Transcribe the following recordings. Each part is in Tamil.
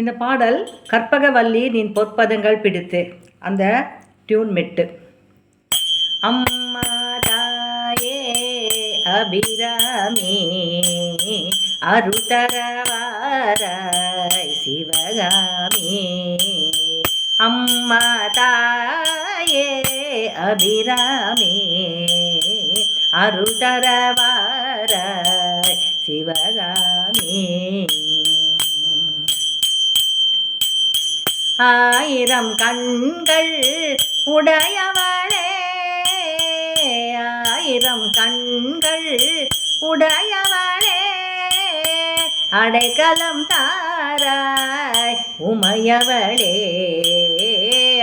இந்த பாடல் கற்பகவல்லி நின் பொற்பதங்கள் பிடித்து. அந்த டியூன் மெட்டு. அம்மா தாயே அபிராமி அருதரவாராய் சிவகாமி. அம்மா தாயே அபிராமி அருதரவாராய் சிவகாமி. ஆயிரம் கண்கள் உடையவளே. ஆயிரம் கண்கள் உடையவளே. அடைக்கலம் தாராய் உமையவளே.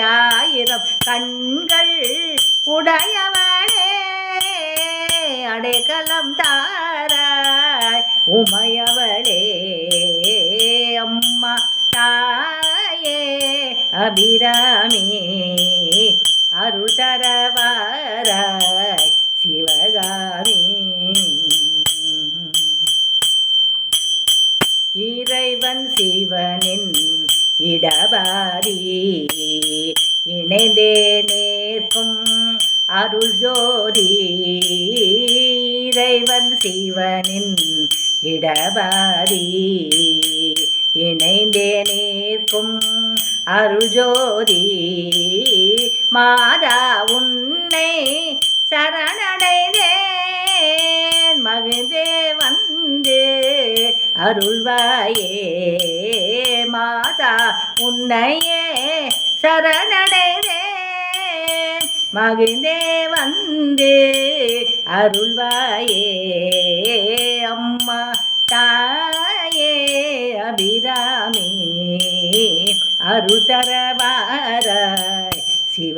ஆயிரம் கண்கள் உடையவளே. அடைக்கலம் தாராய் உமையவ அபிராமே. அருள் தரவாராய் சிவகாமி. இறைவன் சிவனின் இடபாரி இணைந்தே நேர்க்கும் அருள் ஜோதி. இறைவன் சிவனின் இடபாரி இணைந்தே நேர்க்கும் அருள்ஜோதி மாதா உன்னை சரணடைந்தேன். மகிழ்ந்தே வந்து அருள்வாயே மாதா உன்னையே சரணடைந்தேன். மகிழ்ந்தே வந்து அருள்வாயே அம்மா தாயே அபிராமி அருள் தரவாராய் சிவ